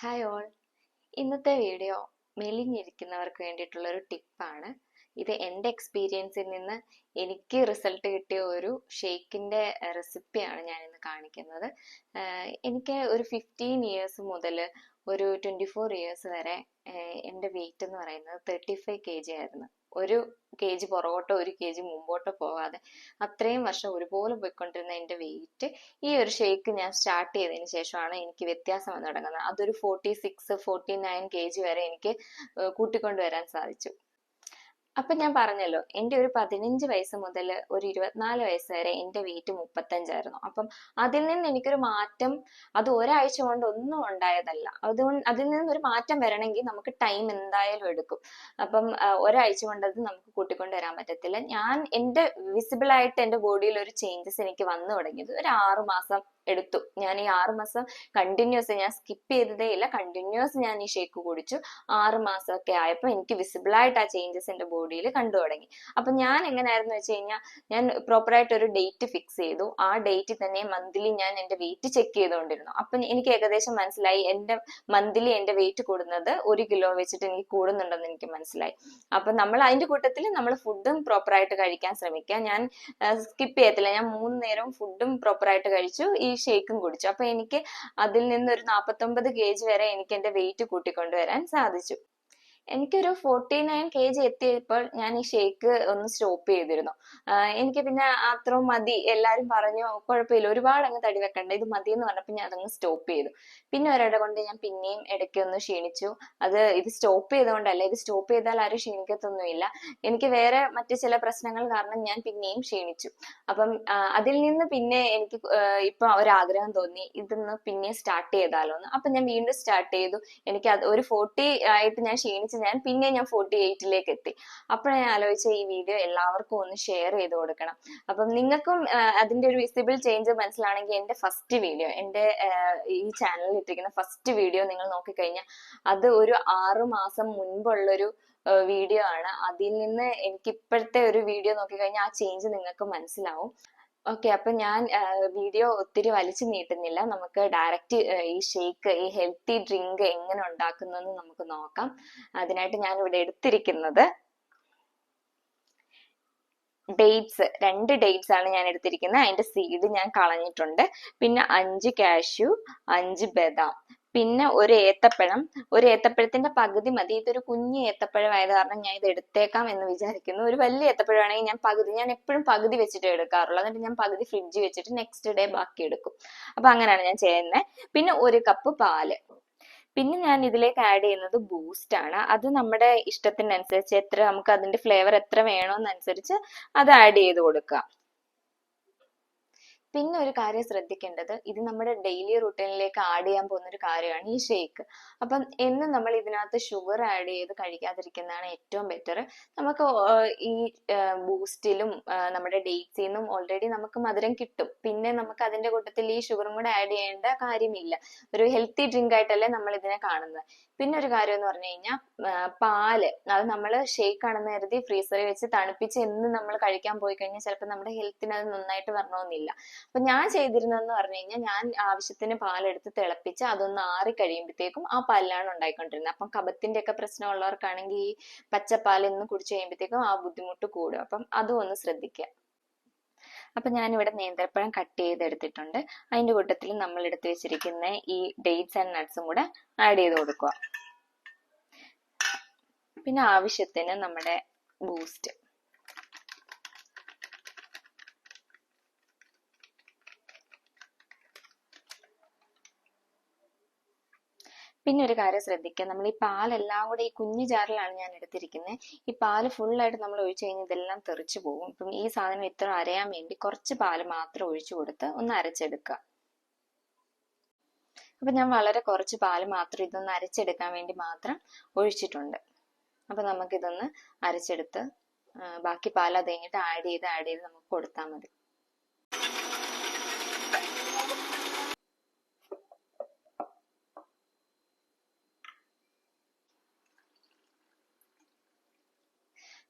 Hi all ഇന്നത്തെ video മെലിഞ്ഞിരിക്കുന്നവർക്ക് വേണ്ടിയിട്ടുള്ളൊരു ടിപ്പാണ്. ഇത് എന്റെ എക്സ്പീരിയൻസിൽ നിന്ന് എനിക്ക് റിസൾട്ട് കിട്ടിയ ഒരു ഷേക്കിന്റെ റെസിപ്പിയാണ് ഞാൻ ഇന്ന് കാണിക്കുന്നത്. എനിക്ക് ഒരു ഫിഫ്റ്റീൻ ഇയേഴ്സ് മുതൽ ഒരു ട്വന്റി ഫോർ ഇയേഴ്സ് വരെ എന്റെ വെയിറ്റ് എന്ന് പറയുന്നത് തേർട്ടി ഫൈവ് കെ ജി ആയിരുന്നു. ഒരു കെ ജി പുറകോട്ടോ ഒരു കെ ജി മുമ്പോട്ടോ പോകാതെ അത്രയും വർഷം ഒരുപോലെ പോയിക്കൊണ്ടിരുന്ന എന്റെ വെയിറ്റ് ഈ ഒരു ഷേക്ക് ഞാൻ സ്റ്റാർട്ട് ചെയ്തതിന് ശേഷമാണ് എനിക്ക് വ്യത്യാസം വന്നു തുടങ്ങുന്നത്. അതൊരു forty six forty nine K G വരെ എനിക്ക് കൂട്ടിക്കൊണ്ടുവരാൻ സാധിച്ചു. അപ്പൊ ഞാൻ പറഞ്ഞല്ലോ എന്റെ ഒരു പതിനഞ്ച് വയസ്സ് മുതൽ ഒരു ഇരുപത്തിനാല് വയസ്സ് വരെ എന്റെ വെയിറ്റ് മുപ്പത്തഞ്ചായിരുന്നു. അപ്പം അതിൽ നിന്ന് എനിക്കൊരു മാറ്റം അത് ഒരാഴ്ച കൊണ്ട് ഒന്നും ഉണ്ടായതല്ല. അതുകൊണ്ട് അതിൽ നിന്ന് ഒരു മാറ്റം വരണമെങ്കിൽ നമുക്ക് ടൈം എന്തായാലും എടുക്കും. അപ്പം ഒരാഴ്ച കൊണ്ട് അത് നമുക്ക് കൂട്ടിക്കൊണ്ട് വരാൻ പറ്റത്തില്ല. ഞാൻ എന്റെ വിസിബിൾ ആയിട്ട് എന്റെ ബോഡിയിൽ ഒരു ചേഞ്ചസ് എനിക്ക് വന്നു തുടങ്ങിയത് ഒരു ആറു മാസം എടുത്തു. ഞാൻ ഈ ആറു മാസം കണ്ടിന്യൂസ് ഞാൻ സ്കിപ്പ് ചെയ്തതേ ഇല്ല. കണ്ടിന്യൂസ് ഞാൻ ഈ ഷേക്ക് കുടിച്ചു. ആറ് മാസമൊക്കെ ആയപ്പോൾ എനിക്ക് വിസിബിൾ ആയിട്ട് ആ ചേഞ്ചസ് എന്റെ ബോഡിയിൽ കണ്ടു തുടങ്ങി. അപ്പൊ ഞാൻ എങ്ങനെയായിരുന്നു വെച്ച് കഴിഞ്ഞാൽ ഞാൻ പ്രോപ്പറായിട്ട് ഒരു ഡേറ്റ് ഫിക്സ് ചെയ്തു. ആ ഡേറ്റിൽ തന്നെ മന്ത്ലി ഞാൻ എന്റെ വെയിറ്റ് ചെക്ക് ചെയ്തുകൊണ്ടിരുന്നു. അപ്പൊ എനിക്ക് ഏകദേശം മനസ്സിലായി. എന്റെ മന്ത്ലി എന്റെ വെയിറ്റ് കൂടുന്നത് ഒരു കിലോ വെച്ചിട്ട് എനിക്ക് കൂടുന്നുണ്ടെന്ന് എനിക്ക് മനസ്സിലായി. അപ്പൊ നമ്മൾ അതിന്റെ കൂട്ടത്തിൽ നമ്മൾ ഫുഡും പ്രോപ്പറായിട്ട് കഴിക്കാൻ ശ്രമിക്കുക. ഞാൻ സ്കിപ്പ് ചെയ്യത്തില്ല. ഞാൻ മൂന്ന് നേരം ഫുഡും പ്രോപ്പറായിട്ട് കഴിച്ചു. ഈ ഷേക്കും കുടിച്ചു. അപ്പൊ എനിക്ക് അതിൽ നിന്ന് ഒരു നാൽപ്പത്തൊമ്പത് കെ ജി വരെ എനിക്ക് എന്റെ വെയിറ്റ് കൂട്ടിക്കൊണ്ടുവരാൻ സാധിച്ചു. എനിക്കൊരു ഫോർട്ടി നയൻ കെ ജി എത്തിയപ്പോൾ ഞാൻ ഈ ഷേക്ക് ഒന്ന് സ്റ്റോപ്പ് ചെയ്തിരുന്നു. എനിക്ക് പിന്നെ അത്ര മതി. എല്ലാരും പറഞ്ഞു കുഴപ്പമില്ല. ഒരുപാട് അങ്ങ് തടി വെക്കണ്ട. ഇത് മതി എന്ന് പറഞ്ഞപ്പോൾ ഞാൻ അതങ്ങ് സ്റ്റോപ്പ് ചെയ്തു. പിന്നെ ഒരിട കൊണ്ട് ഞാൻ പിന്നെയും ഇടയ്ക്ക് ഒന്ന് ക്ഷീണിച്ചു. അത് ഇത് സ്റ്റോപ്പ് ചെയ്തുകൊണ്ടല്ല. ഇത് സ്റ്റോപ്പ് ചെയ്താൽ ആരും ക്ഷീണിക്കത്തൊന്നുമില്ല. എനിക്ക് വേറെ മറ്റു ചില പ്രശ്നങ്ങൾ കാരണം ഞാൻ പിന്നെയും ക്ഷീണിച്ചു. അപ്പം അതിൽ നിന്ന് പിന്നെ എനിക്ക് ഇപ്പൊ ഒരാഗ്രഹം തോന്നി. ഇതൊന്ന് പിന്നെ സ്റ്റാർട്ട് ചെയ്താലോന്ന്. അപ്പൊ ഞാൻ വീണ്ടും സ്റ്റാർട്ട് ചെയ്തു. എനിക്ക് അത് ഒരു ഫോർട്ടി ആയിട്ട് ഞാൻ ക്ഷീണിച്ച് ഞാൻ പിന്നെ ഞാൻ ഫോർട്ടി എയ്റ്റിലേക്ക് എത്തി. അപ്പോഴാണ് ഞാൻ ആലോചിച്ച ഈ വീഡിയോ എല്ലാവർക്കും ഒന്ന് ഷെയർ ചെയ്ത് കൊടുക്കണം. അപ്പം നിങ്ങൾക്കും അതിന്റെ ഒരു വിസിബിൾ ചേഞ്ച് മനസ്സിലാണെങ്കിൽ എന്റെ ഫസ്റ്റ് വീഡിയോ എന്റെ ഈ ചാനലിൽ ഇട്ടിരിക്കുന്ന ഫസ്റ്റ് വീഡിയോ നിങ്ങൾ നോക്കിക്കഴിഞ്ഞാൽ അത് ഒരു ആറു മാസം മുൻപുള്ളൊരു വീഡിയോ ആണ്. അതിൽ നിന്ന് എനിക്ക് ഇപ്പോഴത്തെ ഒരു വീഡിയോ നോക്കിക്കഴിഞ്ഞാൽ ആ ചേഞ്ച് നിങ്ങൾക്ക് മനസ്സിലാവും. ഓക്കെ അപ്പൊ ഞാൻ വീഡിയോ ഒത്തിരി വലിച്ചു നീട്ടുന്നില്ല. നമുക്ക് ഡയറക്റ്റ് ഈ ഷേക്ക് ഈ ഹെൽത്തി ഡ്രിങ്ക് എങ്ങനെ ഉണ്ടാക്കുന്നതെന്ന് നമുക്ക് നോക്കാം. അതിനായിട്ട് ഞാൻ ഇവിടെ എടുത്തിരിക്കുന്നത് ഡേറ്റ്സ് രണ്ട് ഡേറ്റ്സ് ആണ് ഞാൻ എടുത്തിരിക്കുന്നത്. അതിന്റെ സീഡ് ഞാൻ കളഞ്ഞിട്ടുണ്ട്. പിന്നെ അഞ്ച് കാഷ്യൂ അഞ്ച് ബദാം. പിന്നെ ഒരു ഏത്തപ്പഴം. ഒരു ഏത്തപ്പഴത്തിന്റെ പകുതി മതി. ഇതൊരു കുഞ്ഞു ഏത്തപ്പഴം ആയത് കാരണം ഞാൻ ഇത് എടുത്തേക്കാം എന്ന് വിചാരിക്കുന്നു. ഒരു വലിയ ഏത്തപ്പഴം ആണെങ്കിൽ ഞാൻ പകുതി ഞാൻ എപ്പോഴും പകുതി വെച്ചിട്ട് എടുക്കാറുള്ളൂ. എന്നിട്ട് ഞാൻ പകുതി ഫ്രിഡ്ജ് വെച്ചിട്ട് നെക്സ്റ്റ് ഡേ ബാക്കി എടുക്കും. അപ്പൊ അങ്ങനെയാണ് ഞാൻ ചെയ്യുന്നത് പിന്നെ ഒരു കപ്പ് പാൽ. പിന്നെ ഞാൻ ഇതിലേക്ക് ആഡ് ചെയ്യുന്നത് ബൂസ്റ്റ് ആണ്. അത് നമ്മുടെ ഇഷ്ടത്തിനനുസരിച്ച് എത്ര നമുക്ക് അതിന്റെ ഫ്ലേവർ എത്ര വേണോന്നനുസരിച്ച് അത് ആഡ് ചെയ്ത് കൊടുക്കുക. പിന്നെ ഒരു കാര്യം ശ്രദ്ധിക്കേണ്ടത് ഇത് നമ്മുടെ ഡെയിലി റുട്ടീനിലേക്ക് ആഡ് ചെയ്യാൻ പോകുന്ന ഒരു കാര്യമാണ് ഈ ഷേക്ക് അപ്പം എന്നും നമ്മൾ ഇതിനകത്ത് ഷുഗർ ആഡ് ചെയ്ത് കഴിക്കാതിരിക്കുന്നതാണ് ഏറ്റവും ബെറ്റർ നമുക്ക് ഈ ബൂസ്റ്റിലും നമ്മുടെ ഡേറ്റ്സിൽ നിന്നും ഓൾറെഡി നമുക്ക് മധുരം കിട്ടും. പിന്നെ നമുക്ക് അതിന്റെ കൂട്ടത്തിൽ ഈ ഷുഗറും കൂടെ ആഡ് ചെയ്യേണ്ട കാര്യമില്ല. ഒരു ഹെൽത്തി ഡ്രിങ്ക് ആയിട്ടല്ലേ നമ്മൾ ഇതിനെ കാണുന്നത്. പിന്നെ ഒരു കാര്യം എന്ന് പറഞ്ഞു കഴിഞ്ഞാൽ പാൽ. അത് നമ്മൾ ഷേക്ക് ആണെന്ന് കരുതി ഫ്രീസറിൽ വെച്ച് തണുപ്പിച്ച് എന്ന് നമ്മൾ കഴിക്കാൻ പോയി കഴിഞ്ഞാൽ ചിലപ്പോൾ നമ്മുടെ ഹെൽത്തിന് അത് നന്നായിട്ട് വരണമെന്നില്ല. അപ്പൊ ഞാൻ ചെയ്തിരുന്നെന്ന് പറഞ്ഞു കഴിഞ്ഞാൽ ഞാൻ ആവശ്യത്തിന് പാലെടുത്ത് തിളപ്പിച്ച് അതൊന്ന് ആറി കഴിയുമ്പോഴത്തേക്കും ആ പാലിലാണ് ഉണ്ടായിക്കൊണ്ടിരുന്നത് അപ്പം കബത്തിന്റെ ഒക്കെ പ്രശ്നം ഉള്ളവർക്കാണെങ്കിൽ ഈ പച്ചപ്പാൽ ഇന്ന് കുടിച്ചു കഴിയുമ്പോഴത്തേക്കും ആ ബുദ്ധിമുട്ട് കൂടും. അപ്പം അതും ഒന്ന് ശ്രദ്ധിക്കുക അപ്പൊ ഞാനിവിടെ നേന്ത്രപ്പഴം കട്ട് ചെയ്തെടുത്തിട്ടുണ്ട്. അതിന്റെ കൂട്ടത്തിൽ നമ്മൾ എടുത്ത് വെച്ചിരിക്കുന്ന ഈ ഡേറ്റ്സ് ആൻഡ് നട്ട്സും കൂടെ ആഡ് ചെയ്ത് കൊടുക്കുക പിന്നെ ആവശ്യത്തിന് നമ്മുടെ ബൂസ്റ്റ്. പിന്നെ ഒരു കാര്യം ശ്രദ്ധിക്കുക. നമ്മൾ ഈ പാലെല്ലാം കൂടെ ഈ കുഞ്ഞു ജാറിലാണ് ഞാൻ എടുത്തിരിക്കുന്നത് ഈ പാൽ ഫുള്ളായിട്ട് നമ്മൾ ഒഴിച്ചു കഴിഞ്ഞാൽ ഇതെല്ലാം തെറിച്ചു പോകും. ഇപ്പം ഈ സാധനം ഇത്ര അരയാൻ വേണ്ടി കുറച്ച് പാൽ മാത്രം ഒഴിച്ചു കൊടുത്ത് ഒന്ന് അരച്ചെടുക്കുക. അപ്പൊ ഞാൻ വളരെ കുറച്ച് പാൽ മാത്രം ഇതൊന്ന് അരച്ചെടുക്കാൻ വേണ്ടി മാത്രം ഒഴിച്ചിട്ടുണ്ട്. അപ്പൊ നമുക്കിതൊന്ന് അരച്ചെടുത്ത് ബാക്കി പാൽ അത് കഴിഞ്ഞിട്ട് ആഡ് ചെയ്ത് ആഡ് ചെയ്ത് നമുക്ക് കൊടുത്താൽ മതി.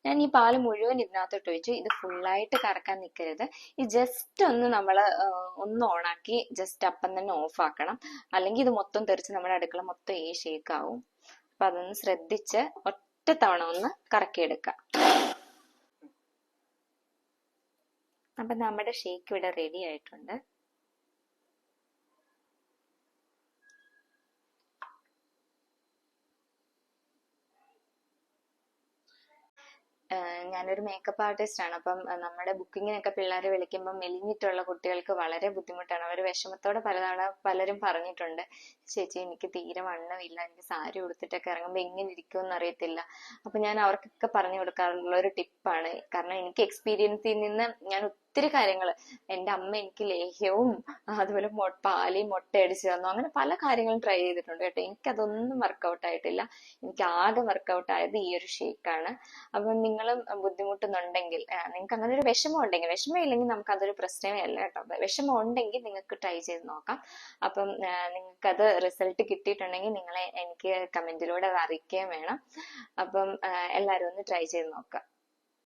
ഞാൻ ഈ പാൽ മുഴുവൻ ഇതിനകത്തോട്ട് ഒഴിച്ചു ഇത് ഫുള്ളായിട്ട് കറക്കാൻ നിൽക്കരുത് ഈ ജസ്റ്റ് ഒന്ന് നമ്മൾ ഒന്ന് ഓണാക്കി ജസ്റ്റ് അപ്പം തന്നെ ഓഫ് ആക്കണം അല്ലെങ്കിൽ ഇത് മൊത്തം തെറിച്ച് നമ്മുടെ അടുക്കള മൊത്തം ഈ ഷേക്ക് ആവും. അപ്പൊ അതൊന്ന് ശ്രദ്ധിച്ച് ഒറ്റ തവണ ഒന്ന് കറക്കിയെടുക്കാം. അപ്പൊ നമ്മുടെ ഷേക്ക് ഇവിടെ റെഡി ആയിട്ടുണ്ട്. ഞാനൊരു മേക്കപ്പ് ആർട്ടിസ്റ്റ് ആണ്. അപ്പം നമ്മുടെ ബുക്കിങ്ങിനൊക്കെ പിള്ളേരെ വിളിക്കുമ്പോൾ മെലിഞ്ഞിട്ടുള്ള കുട്ടികൾക്ക് വളരെ ബുദ്ധിമുട്ടാണ്. അവർ വിഷമത്തോടെ പലതവണ പലരും പറഞ്ഞിട്ടുണ്ട്. ചേച്ചി എനിക്ക് തീരെ വണ്ണമില്ല. എനിക്ക് സാരി ഉടുത്തിട്ടൊക്കെ ഇറങ്ങുമ്പോൾ എങ്ങനെ ഇരിക്കുമെന്ന് അറിയത്തില്ല. അപ്പൊ ഞാൻ അവർക്കൊക്കെ പറഞ്ഞു കൊടുക്കാറുള്ള ഒരു ടിപ്പാണ് കാരണം എനിക്ക് എക്സ്പീരിയൻസിൽ നിന്ന് ഞാൻ ഒത്തിരി കാര്യങ്ങൾ എന്റെ അമ്മ എനിക്ക് ലേഹ്യവും അതുപോലെ പാലി മുട്ട അടിച്ചു തന്നു. അങ്ങനെ പല കാര്യങ്ങളും ട്രൈ ചെയ്തിട്ടുണ്ട് കേട്ടോ. എനിക്കതൊന്നും വർക്കൗട്ട് ആയിട്ടില്ല. എനിക്ക് ആകെ വർക്കൗട്ട് ആയത് ഈ ഒരു ഷേക്കാണ് അപ്പം നിങ്ങളും ബുദ്ധിമുട്ടുന്നുണ്ടെങ്കിൽ നിങ്ങൾക്ക് അങ്ങനെ ഒരു വിഷമം ഉണ്ടെങ്കിൽ വിഷമം ഇല്ലെങ്കിൽ നമുക്ക് അതൊരു പ്രശ്നമേ അല്ല കേട്ടോ. വിഷമം ഉണ്ടെങ്കിൽ നിങ്ങൾക്ക് ട്രൈ ചെയ്ത് നോക്കാം. അപ്പം നിങ്ങൾക്കത് റിസൾട്ട് കിട്ടിയിട്ടുണ്ടെങ്കിൽ നിങ്ങളെ എനിക്ക് കമന്റിലൂടെ അറിയിക്കുകയും വേണം. അപ്പം എല്ലാവരും ഒന്ന് ട്രൈ ചെയ്ത് നോക്കാം